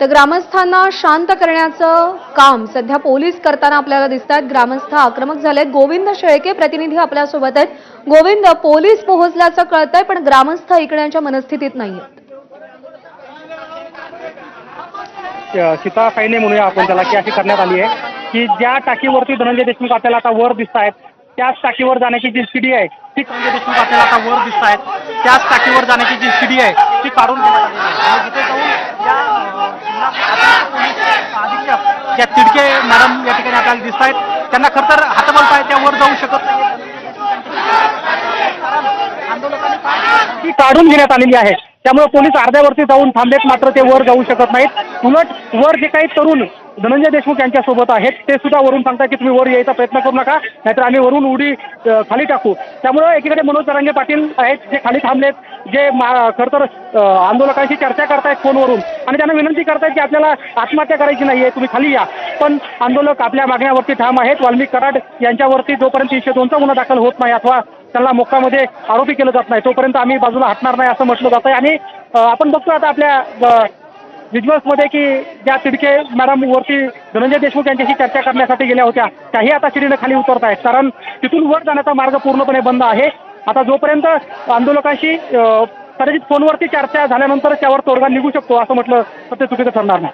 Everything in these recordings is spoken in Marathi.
तर ग्रामस्थांना शांत करण्याचं काम सध्या पोलीस करताना आपल्याला दिसत आहेत ग्रामस्थ आक्रमक झालेत. गोविंद शेळके प्रतिनिधी आपल्यासोबत आहेत. गोविंद पोलीस पोहोचल्याचं कळतंय पण ग्रामस्थ ऐकण्याच्या मनस्थितीत नाहीयेत. सीता फाईने म्हणूया आपण त्याला की अशी करण्यात आली आहे की ज्या टाकीवरती धनंजय देशमुख आपल्याला आता वर दिसत आहेत त्याच टाकीवर जाण्याची जी शिडी आहे ती म्हणजे देशमुख आपल्याला आता वर दिसत आहेत. त्याच टाकीवर जाण्याची जी शिडी आहे ती काढून घेण्यात आलेली आहे. जिथे जाऊन ज्या अधीक्षक ज्या तिडके मॅडम या ठिकाणी आपल्याला दिसत आहेत. त्यांना खरं तर हातबलता आहे त्यावर जाऊ शकत नाही ती काढून घेण्यात आलेली आहे. त्यामुळे पोलीस अर्ध्यावरती जाऊन थांबलेत मात्र ते वर जाऊ शकत नाहीत. उलट वर जे काही तरुण धनंजय देशमुख यांच्या सोबत आहेत ते सुद्धा वरून सांगतात की तुम्ही वर यायचा प्रयत्न करू नका नाहीतर आम्ही वरून उडी खाली टाकू. त्यामुळे एकीकडे मनोज जरांगे पाटील आहेत जे खाली थांबलेत जे खर खरं तर आंदोलकांशी चर्चा करतायत फोनवरून. आणि त्यांना विनंती करतायत की आपल्याला आत्महत्या करायची नाहीये तुम्ही खाली या. पण आंदोलक आपल्या मागण्यावरती ठाम आहेत. वाल्मिक कराड यांच्यावरती जोपर्यंत तीनशे दोनचा गुन्हा दाखल होत नाही अथवा त्यांना मोक्कामध्ये आरोपी केलं जात नाही तोपर्यंत आम्ही बाजूला हटणार नाही असं म्हटलं जात आहे आणि आपण बघतो आता आपल्या अ, मध्ये की ज्या तिडके मॅडम वरती धनंजय देशमुख यांच्याशी चर्चा करण्यासाठी गेल्या होत्या त्याही आता शिडीनं खाली उतरत आहेत कारण तिथून वर जाण्याचा मार्ग पूर्णपणे बंद आहे. आता जोपर्यंत आंदोलकांशी कदाचित फोनवरती चर्चा झाल्यानंतर त्यावर तोडगा निघू शकतो असं म्हटलं तर ते चुकीचं ठरणार नाही.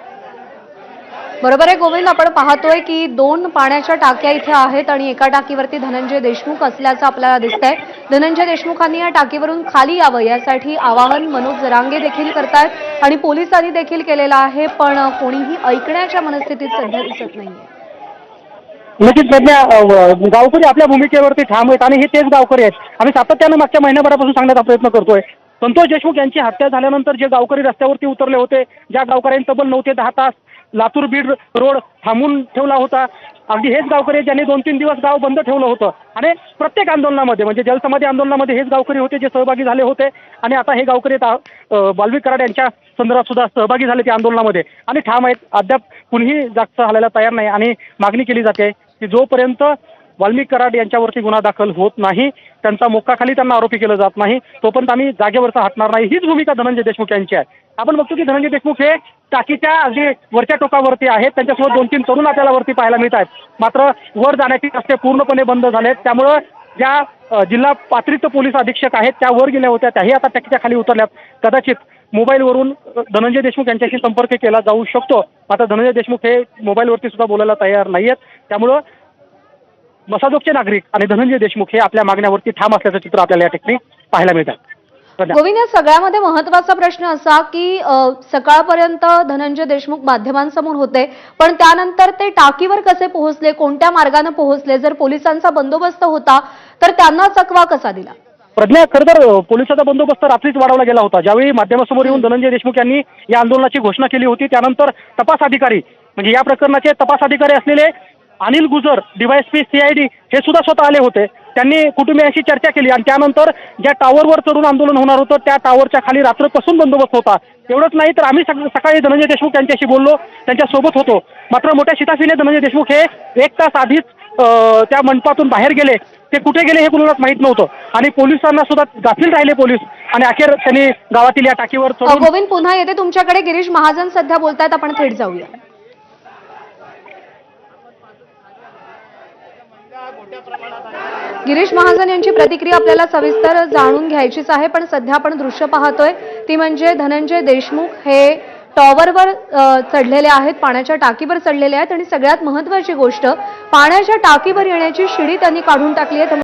बरोबर आहे गोविंद आपण पाहतोय की दोन पाण्याच्या टाक्या इथे आहेत आणि एका टाकीवरती धनंजय देशमुख असल्याचं आपल्याला दिसतंय. धनंजय देशमुखांनी या टाकीवरून खाली यावं यासाठी आवाहन मनोज जरांगे देखील करतायत आणि पोलिसांनी देखील केलेलं आहे पण कोणीही ऐकण्याच्या मनस्थितीत सध्या दिसत नाहीये. नक्कीच प्रज्ञा गावकरी आपल्या भूमिकेवरती ठाम आहेत आणि हे तेच गावकरी आहेत. आम्ही सातत्यानं मागच्या महिन्याभरापासून सांगण्याचा प्रयत्न करतोय. संतोष देशमुख यांची हत्या झाल्यानंतर जे गावकरी रस्त्यावरती उतरले होते ज्या गावकऱ्यांनी तब्बल नऊ ते दहा तास लातूर बीड रोड थांबून ठेवला होता. अगदी हेच गावकरी ज्यांनी दोन तीन दिवस गाव बंद ठेवलं होतं. आणि प्रत्येक आंदोलनामध्ये म्हणजे जलसमाधी आंदोलनामध्ये हेच गावकरी होते जे सहभागी झाले होते. आणि आता हे गावकरी बालवी बालविक कराड यांच्या संदर्भात सुद्धा सहभागी झाले त्या आंदोलनामध्ये. आणि ठाम आहेत अद्याप कुणीही जागचं हलायला तयार नाही आणि मागणी केली जाते की जोपर्यंत वाल्मिक कराड यांच्यावरती गुन्हा दाखल होत नाही. त्यांचा मोक्काखाली त्यांना आरोपी केलं जात नाही. तोपर्यंत आम्ही जागेवरचा हटणार नाही. हीच भूमिका धनंजय देशमुख यांची आहे. आपण बघतो की धनंजय देशमुख हे टाकीच्या अगदी वरच्या टोकावरती आहेत. त्यांच्यासोबत दोन तीन तरुण आपल्याला वरती पाहायला मिळत आहेत. मात्र वर जाण्याचे रस्ते पूर्णपणे बंद झालेत. त्यामुळं ज्या जिल्हा पातळीचं पोलीस अधीक्षक आहेत त्या वर गेल्या होत्या. त्याही आता टाकीच्या खाली उतरल्यात. कदाचित मोबाईलवरून धनंजय देशमुख यांच्याशी संपर्क केला जाऊ शकतो. मात्र धनंजय देशमुख हे मोबाईलवरती सुद्धा बोलायला तयार नाही आहेत त्यामुळं मसाजोगचे नागरिक आणि धनंजय देशमुख हे आपल्या मागण्यावरती ठाम असल्याचं चित्र आपल्याला या ठिकाणी पाहायला मिळतात. गोविंद या सगळ्यामध्ये महत्त्वाचा प्रश्न असा की सकाळपर्यंत धनंजय देशमुख माध्यमांसमोर होते पण त्यानंतर ते टाकीवर कसे पोहोचले कोणत्या मार्गाने पोहोचले जर पोलिसांचा बंदोबस्त होता तर त्यांना चकवा कसा दिला? प्रज्ञा खरं तर पोलिसाचा बंदोबस्त रात्रीच वाढवला गेला होता. ज्यावेळी माध्यमासमोर येऊन धनंजय देशमुख यांनी या आंदोलनाची घोषणा केली होती त्यानंतर तपास अधिकारी म्हणजे या प्रकरणाचे तपास अधिकारी असलेले अनिल गुजर डीवायएसपी सीआयडी हे सुद्धा स्वतः आले होते. त्यांनी कुटुंबियांशी चर्चा केली आणि त्यानंतर ज्या टावरवर चढून आंदोलन होणार होतं त्या टावरच्या खाली रात्रपासून बंदोबस्त होता. एवढंच नाही तर आम्ही सक- सकाळी धनंजय देशमुख यांच्याशी बोललो त्यांच्यासोबत होतो. मात्र मोठ्या शिताफीने धनंजय देशमुख हे एक तास आधीच त्या मंडपातून बाहेर गेले. ते कुठे गेले हे कुणालाच माहीत नव्हतं. आणि पोलिसांना सुद्धा गाफील राहिले पोलीस. आणि अखेर त्यांनी गावातील या टाकीवर गोविंद पुन्हा येते तुमच्याकडे. गिरीश महाजन सध्या बोलतायत. आपण थेट जाऊया. गिरीश महाजन यांची प्रतिक्रिया आपल्याला सविस्तर जाणून घ्यायचीच आहे पण सध्या आपण दृश्य पाहतोय. ती म्हणजे धनंजय देशमुख हे टॉवरवर चढलेले आहेत पाण्याच्या टाकीवर चढलेले आहेत आणि सगळ्यात महत्वाची गोष्ट पाण्याच्या टाकीवर येण्याची शिडी त्यांनी काढून टाकली आहे.